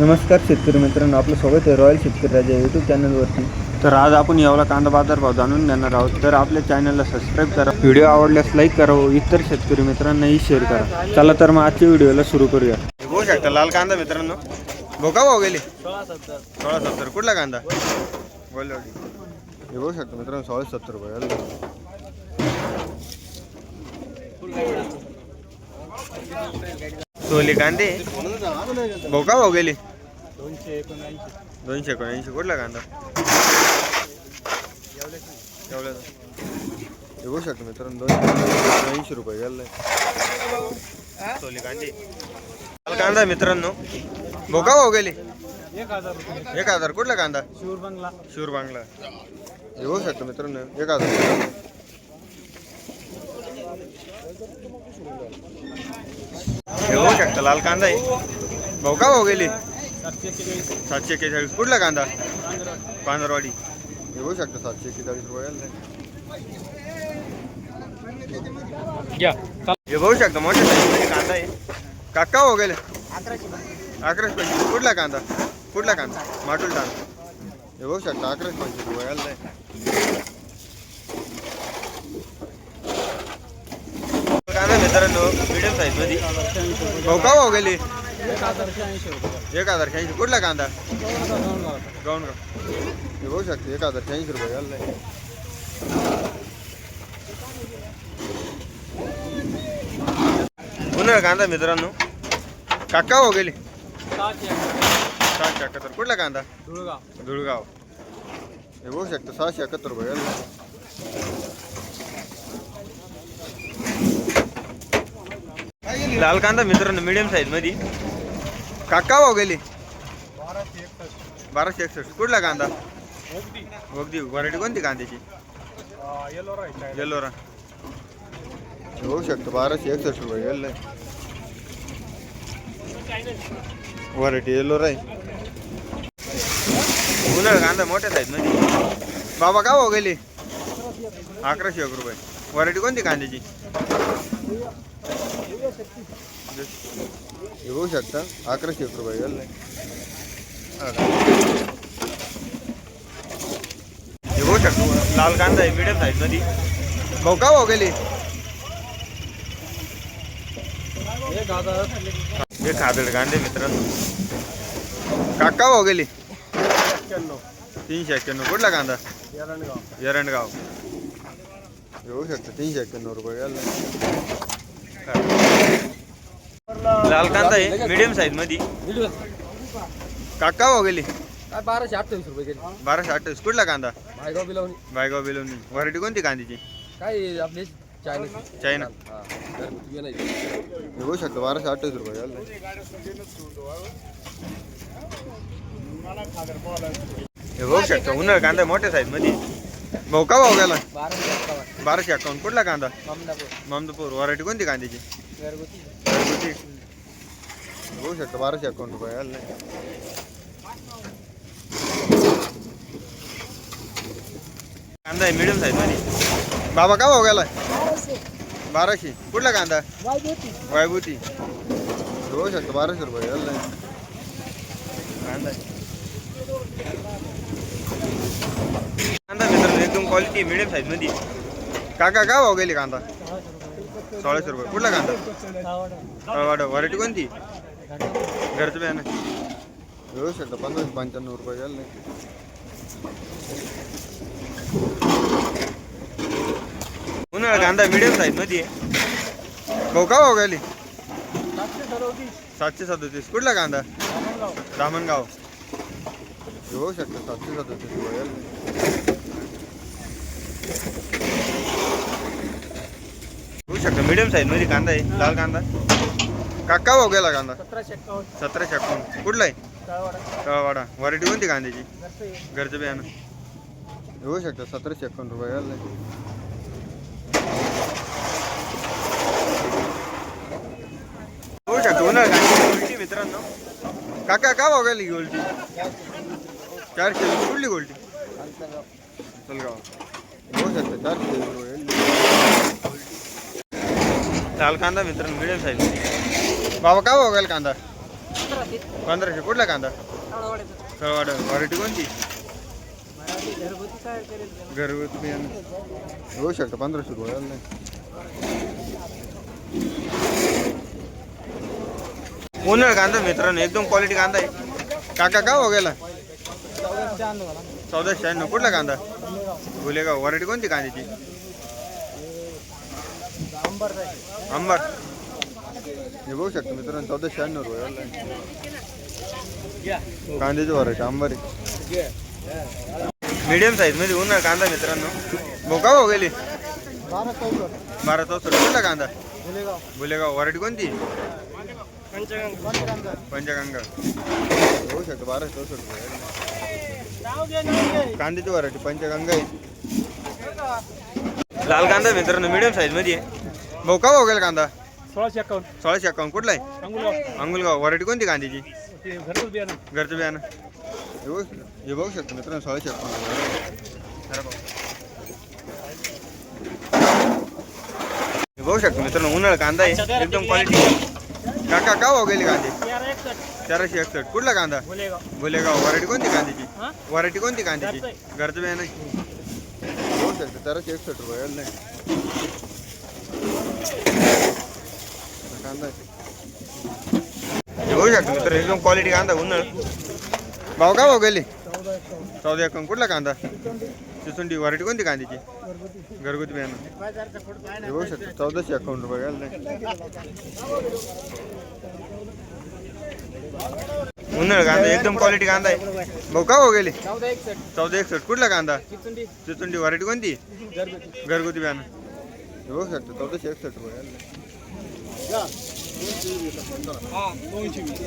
नमस्कार शेतकरी मित्रांनो आपलं स्वागत आहे रॉयल शेतकरी राजा यूट्यूब चॅनलवरती तर आज आपण यावला कांदा बाजारभाव जाणून घेणार आहोत. तर आपल्या चॅनलला सबस्क्राईब करा. व्हिडिओ आवडल्यास लाईक करा व इतर शेतकरी मित्रांनाही शेअर करा. चला तर मग आजच्या व्हिडिओला सुरू करूया. बघू शकता लाल कांदा मित्रांनो. भोका भाऊ गेले. सोळा सत्तर. कुठला कांदा? गोलवाडी. हे बघू शकता मित्रांनो सोळा सत्तर रुपये. सोले कांदे. भोका भाऊ गेले. दोनशे एकोणऐंशी. दोनशे एकोणऐंशी. कुठला कांदा? हे बघू शकतो मित्रांनो दोनशे ऐंशी रुपये गेलाय सोली कांदे कांदा मित्रांनो भोका भाऊ गेले? एक हजार रुपये एक हजार. कुठला कांदा? शिवर बंगला. शूर बांगला. हे बघू शकतो मित्रांनो एक हजार हे बघू शकता लाल कांदा आहे. भाऊ का भाऊ गेले? सातशे एक्केचाळीस. कुठला कांदा? पांढरवाडी हे बघू शकता सातशे एक्केचाळीस रुपये गेलाय. घ्या हे बघू शकता मोठ्या साईजमध्ये कांदा आहे. काका हो गेले. अकराशे पंचवीस. कुठला कांदा? कुठला कांदा? माटुल टाण हे बघू शकता अकराशे पंचवीस रुपये गेलाय. कांदा मित्रांनो मिडियम साईजमध्ये. भाऊ का भाऊ गेली? एक हजार शहाऐंशी कुठला कांदा? गाऊन का हे बघू शकते एक हजार शहाऐंशी रुपये. गेलाय. उन्हाळा कांदा मित्रांनो? काका हो गेली. सहाशे एकाहत्तर कुठला कांदा? धुळगाव. धुळगाव. हे बघू शकता सहाशे एकाहत्तर रुपये. लाल कांदा मित्रांनो मिडियम साईजमध्ये काका हो गेले? बाराशे एकसष्ट. बाराशे एकसष्ट कुठला कांदा? वगदी. अगदी व्हरायटी कोणती कांद्याची? येलोरा राईट होऊ शकतो. बाराशे एकसष्ट रुपये गेलं. व्हरायटी येलोरा आहे कांदा मोठ्याच आहेत मध्ये बाबा का हो गेले? अकराशे एक रुपये. व्हरायटी कोणती कांद्याची? हे बघू शकता अकराशे एक रुपये गेलं हे बघू शकतो लाल कांदा आहे मिडियम साईजमध्ये. भाऊ का भाऊ गेली? हे खादड कांदे मित्रांनो. काका भाऊ गेली? तीनशे एक्क्याण्णव. कुठला कांदा? एरणगाव एरंडगाव येऊ शकतं तीनशे एक्क्याण्णव रुपये गेला लाल कांदा आहे मिडियम साईजमध्ये काका गेली. काय बाराशे अठ्ठावीस रुपये गेले. बाराशे अठ्ठावीस. कुठला कांदा? मायगाव बिलावणी. बायगाव बेलोनी व्हरायटी कोणती कांद्याची? काय आपले? चायना हा. नाही येऊ शकतं बाराशे अठ्ठावीस रुपये गेला हे बघू शकता उन्हाळा कांदा मोठ्या साईजमध्ये भाऊ का भाऊ गेला? बाराशे एक्कावन्न बाराशे अकाउंट कुठला कांदा? ममदापूर. ममदापूर. व्हरायटी कोणती कांद्याची? घरगुती. घरगुती शकतं बाराशे अकाउंट रुपये आले कांदा आहे मिडियम साईजमध्ये बाबा का भाऊ गेला बाराशे कुठला कांदा वायभूती होऊ शकतं बाराशे रुपये आले कांदा कांदा मित्र एकदम क्वालिटी मिडियम साईजमध्ये काका का भाऊ गेले कांदा सोळाशे रुपये. कुठला कांदा? वाडा व्हरायटी कोणती? घरचं बियाणं. येऊ शकतं पंधराशे पंच्याण्णव रुपये गेले उन्हाळा कांदा मिडियम साईजमध्ये. भाऊ का भाऊ गेली? सातशे सदोतीस. कुठला कांदा? दामणगाव येऊ शकतं सातशे सदोतीस रुपये गेले होऊ शकतं मिडियम साईजमध्ये कांदा आहे लाल कांदा. काका भाऊ गेला कांदा. सतराशे एक्कावन्न सतराशे अकाउंट कुठला आहे? तळवाडा. व्हरायटी कोणती कांद्याची? घरचं बियाणं येऊ शकतं सतराशे अकाउंट रुपये आले होऊ शकतं उन्हाळा कांद्याची गोल्टी मित्रांनो. काका का भाऊ गेली गोल्टी चारशे. कुठली गोल्टी चलगाव होऊ शकतं चारशे रुपये लाल कांदा मित्रांनो मिडियम साईज बाबा का गेला कांदा? पंधराशे. कुठला कांदा? सळवाड व्हरायटी कोणती? घरगुती बियाणं. होऊ शकतं पंधराशे रुपये नाही. उन्हाळ कांदा मित्रांनो एकदम क्वालिटी कांदा आहे. काका का गेला? चौदाशे शहाण्णव कुठला कांदा? गुलेगाव व्हरायटी कोणती कांद्याची? अंबर. हे बघू शकतो मित्रांनो चौदा शहाण्णव रुपये कांद्याची व्हरायटी आहे मीडियम साईजमध्ये उन्हाळ कांदा मित्रांनो. भाऊ का भाऊ गेली. बारा चौसष्ट. कुठला कांदा? गुलेगाव व्हरायटी कोणती? पंचगंग. होऊ शकतो बारा चौसष्ट कांद्याची व्हरायटी पंचगंगा आहे. लाल कांदा मित्रांनो मीडियम साईजमध्ये आहे. भाऊ का भाऊ गेला कांदा? सोळाशे अकाउंट सोळाशे अकाउंट कुठला आहे? अंगुलगाव. अंगुलगाव. व्हरायटी कोणती कांद्याची? ते घरगुती बियाणं. घरचं बियाणं. हे बघू हे बघू शकतो मित्रांनो सोळाशे अकाउंट हे बघू शकतो मित्रांनो उन्हाळ कांदा आहे. एकदम क्वालिटी काका का भाऊ गेली कांदे? तेरा एकसष्ट. कुठला कांदा? गोलेगाव व्हरायटी कोणती कांद्याची? हां? व्हरायटी कोणती कांद्याची? घरचं बियाणं आहे. बघू शकतो चारशे एकसष्ट रुपये. नाही. कांदा बघू शकतो मित्र एकदम क्वालिटी कांदा उन्हाळ. भाऊ का भाऊ गेली? चौदा एक कुठला कांदा? चिचुंडी व्हरायटी कोणती कांद्याची? घरगुती घरगुती बियाणं बघू शकतो चौदाशे अकाउंट रुपये उन्हाळ कांदा एकदम क्वालिटी कांदा आहे. भाऊ का भाऊ गेली? चौदा एकसष्ट. कुठला कांदा? चिचुंडी चिचुंडी व्हरायटी कोणती? घरगुती. घरगुती बियाणं. हे बघू शकतो चौदाशे एकसष्ट रुपये घाल नाही हा दोनशे वीस